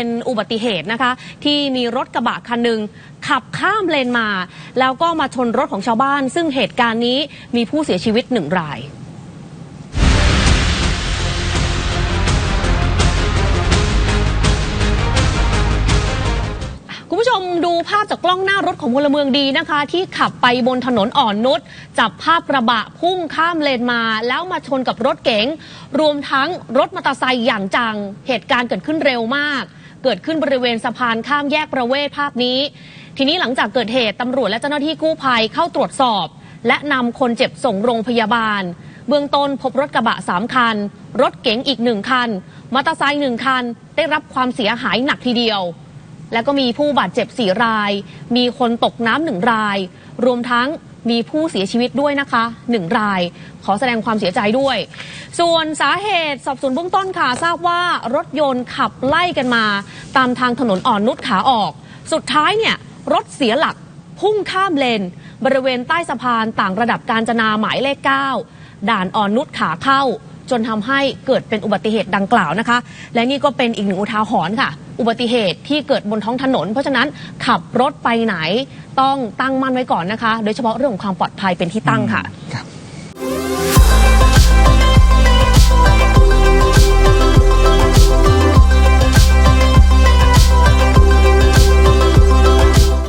เป็นอุบัติเหตุนะคะ ที่มีรถกระบะคันหนึ่งขับข้ามเลนมา แล้วก็มาชนรถของชาวบ้าน ซึ่งเหตุการณ์นี้มีผู้เสียชีวิตหนึ่งรายคุณผู้ชมดูภาพจากกล้องหน้ารถของพลเมืองดีนะคะ ที่ขับไปบนถนนอ่อนนุชจับภาพกระบะพุ่งข้ามเลนมา แล้วมาชนกับรถเก๋งรวมทั้งรถมอเตอร์ไซค์อย่างจัง เหตุการณ์เกิดขึ้นเร็วมาก เกิดขึ้นบริเวณสะพานข้ามแยกประเวศภาพนี้ ทีนี้หลังจากเกิดเหตุตำรวจและเจ้าหน้าที่กู้ภัยเข้าตรวจสอบ และนำคนเจ็บส่งโรงพยาบาล เบื้องต้นพบรถกระบะสามคัน รถเก๋งอีกหนึ่งคันมอเตอร์ไซค์หนึ่งคัน ได้รับความเสียหายหนักทีเดียว แล้วก็มีผู้บาดเจ็บ 4 ราย มีคนตกน้ำหนึ่งราย รวมทั้ง มีผู้เสียชีวิตด้วยนะคะ1ราย ขอแสดงความเสียใจด้วย ส่วนสาเหตุสอบสวนเบื้องต้นค่ะทราบว่ารถยนต์ขับไล่กันมา ตามทางถนนอ่อนนุชขาออก สุดท้ายเนี่ยรถเสียหลักพุ่งข้ามเลน บริเวณใต้สะพานต่างระดับการจนาหมายเลข 9 ด่านอ่อนนุชขาเข้า จนทำให้เกิดเป็นอุบัติเหตุดังกล่าวนะคะ และนี่ก็เป็นอีกหนึ่งอุทาหรณ์ค่ะ อุบัติเหตุที่เกิดบนท้องถนน เพราะฉะนั้นขับรถไปไหนต้องตั้งมั่นไว้ก่อนนะคะ โดยเฉพาะเรื่องของความปลอดภัยเป็นที่ตั้งค่ะ ครับ